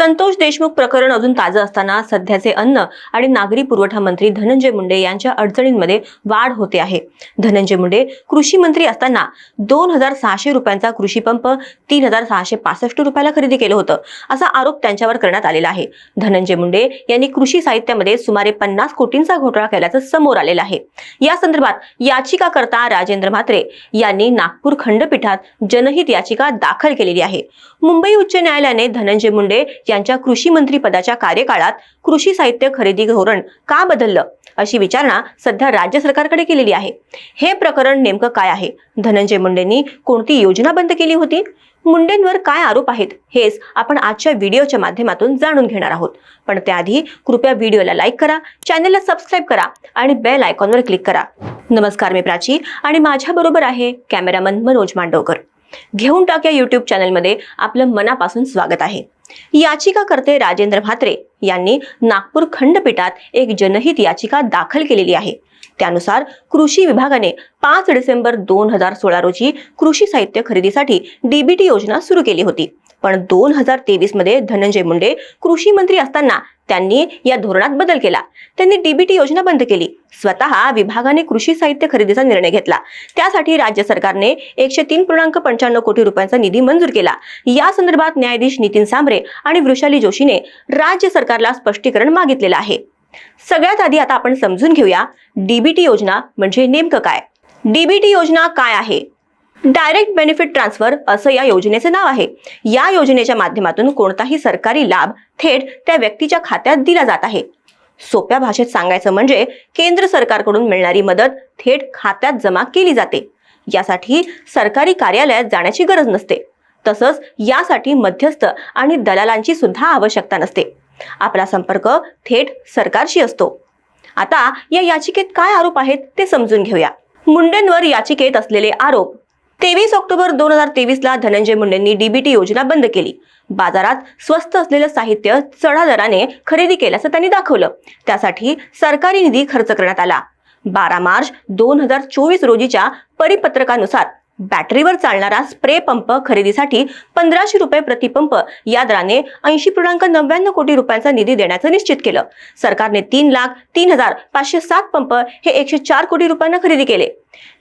संतोष देशमुख प्रकरण अजून ताजं असताना सध्याचे अन्न आणि नागरी पुरवठा मंत्री धनंजय मुंडे यांच्या अडचणींमध्ये वाढ होते आहे. धनंजय मुंडे कृषी मंत्री असताना दोन हजार सहाशे रुपयांचा कृषी पंप तीन हजार सहाशे पासष्ट रुपयाला खरेदी केलं होतं असा आरोप त्यांच्यावर करण्यात आलेला आहे. धनंजय मुंडे यांनी कृषी साहित्यामध्ये सुमारे पन्नास कोटींचा घोटाळा केल्याचं समोर आलेलं आहे. या संदर्भात याचिकाकर्ता राजेंद्र म्हात्रे यांनी नागपूर खंडपीठात जनहित याचिका दाखल केलेली आहे. मुंबई उच्च न्यायालयाने धनंजय मुंडे यांच्या कृषी मंत्री पदाच्या कार्यकाळात कृषी साहित्य खरेदी धोरण का बदललं अशी विचारणा सध्या राज्य सरकारकडे केलेली आहे. हे प्रकरण नेमकं काय आहे? धनंजय मुंडेंनी कोणती योजना बंद केली होती? मुंडेंवर काय आरोप आहेत हेच आपण आजच्या व्हिडिओच्या माध्यमातून जाणून घेणार आहोत. पण त्याआधी कृपया व्हिडिओला लाईक करा चॅनलला सबस्क्राईब करा आणि बेल आयकॉनवर क्लिक करा. नमस्कार मी प्राची आणि माझ्याबरोबर आहे कॅमेरामन मनोज मांडवकर. घेऊन टाक्या युट्यूब चॅनलमध्ये आपलं मनापासून स्वागत आहे. याचिकाकर्ते राजेंद्र भात्रे यांनी नागपूर खंडपीठात एक जनहित याचिका दाखल केलेली आहे. त्यानुसार कृषी विभागाने पाच डिसेंबर दोन हजार सोळा रोजी कृषी साहित्य खरेदीसाठी डीबीटी योजना सुरू केली होती. पण दोन हजार तेवीसमध्ये धनंजय मुंडे कृषी मंत्री असताना त्यांनी या धोरणात बदल केला. त्यांनी डीबीटी योजना बंद केली. स्वतः विभागाने कृषी साहित्य खरेदीचा निर्णय घेतला. त्यासाठी राज्य सरकारने एकशे तीन पूर्णांक पंच्याण्णव कोटी रुपयांचा निधी मंजूर केला. या संदर्भात न्यायाधीश नितीन सांबरे आणि वृषाली जोशीने राज्य सरकारला स्पष्टीकरण मागितलेलं आहे. सगळ्यात आधी आता आपण समजून घेऊया डीबीटी योजना म्हणजे नेमकं काय? डीबीटी योजना काय आहे? डायरेक्ट बेनिफिट ट्रान्सफर असं या योजनेचे नाव आहे. या योजनेच्या माध्यमातून कोणताही सरकारी लाभ थेट त्या व्यक्तीच्या खात्यात दिला जात आहे. सोप्या भाषेत सांगायचं म्हणजे केंद्र सरकारकडून मिळणारी मदत थेट खात्यात जमा केली जाते. यासाठी सरकारी कार्यालयात जाण्याची गरज नसते. तसंच यासाठी मध्यस्थ आणि दलालांची सुद्धा आवश्यकता नसते. आपला संपर्क थेट सरकारशी असतो. आता या याचिकेत काय आरोप आहेत ते समजून घेऊया. मुंडेंवर याचिकेत असलेले आरोप तेवीस ऑक्टोबर दोन हजार तेवीस ला धनंजय मुंडेंनी डीबीटी योजना बंद केली. बाजारात स्वस्त असलेलं साहित्य चढा दराने खरेदी केल्याचं त्यांनी दाखवलं. त्यासाठी सरकारी निधी खर्च करण्यात आला. बारा मार्च दोन हजार चोवीस रोजीच्या परिपत्रकानुसार बॅटरीवर चालणारा स्प्रे पंप खरेदीसाठी पंधराशे रुपये प्रतिपंप या दराने ऐंशी पूर्णांक नव्याण्णव कोटी रुपयांचा निधी देण्याचं निश्चित केलं. सरकारने तीन लाख तीन हजार पाचशे सात पंप हे एकशे चार कोटी रुपयांना खरेदी केले.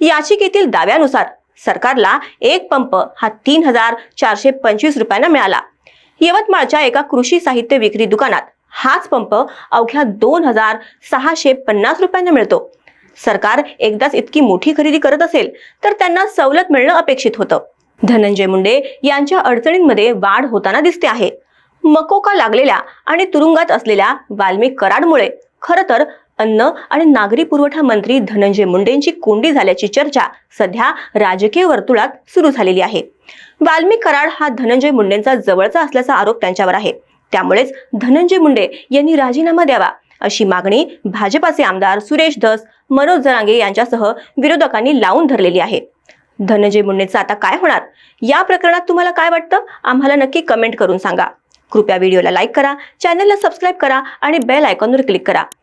याचिकेतील दाव्यानुसार सरकारला एक पंप हा तीन हजार चारशे पंचवीस रुपयांना मिळाला. यवतमाळच्या एका कृषी साहित्य विक्री दुकानात हाच पंप अवघ्या दोन हजार सहाशे पन्नास रुपयांना मिळतो. सरकार एकदाच इतकी मोठी खरेदी करत असेल तर त्यांना सवलत मिळणं अपेक्षित होतं. धनंजय मुंडे यांच्या अडचणींमध्ये वाढ होताना दिसते आहे. मकोका लागलेल्या आणि तुरुंगात असलेल्या वाल्मिक कराडमुळे खरं तर अन्न आणि नागरी पुरवठा मंत्री धनंजय मुंडेंची कोंडी झाल्याची चर्चा सध्या राजकीय वर्तुळात सुरू झालेली आहे. वाल्मिक कराड हा धनंजय मुंडेंचा जवळचा असल्याचा आरोप त्यांच्यावर आहे. त्यामुळेच धनंजय मुंडे यांनी राजीनामा द्यावा अशी मागणी भाजपाचे आमदार सुरेश धस मनोज जरांगे यांच्यासह विरोधकांनी लावून धरलेली आहे. धनंजय मुंडेंचं आता काय होणार? या प्रकरणात तुम्हाला काय वाटतं? आम्हाला नक्की कमेंट करून सांगा. कृपया व्हिडिओला लाईक करा चॅनलला सबस्क्राईब करा आणि बेल आयकॉनवर क्लिक करा.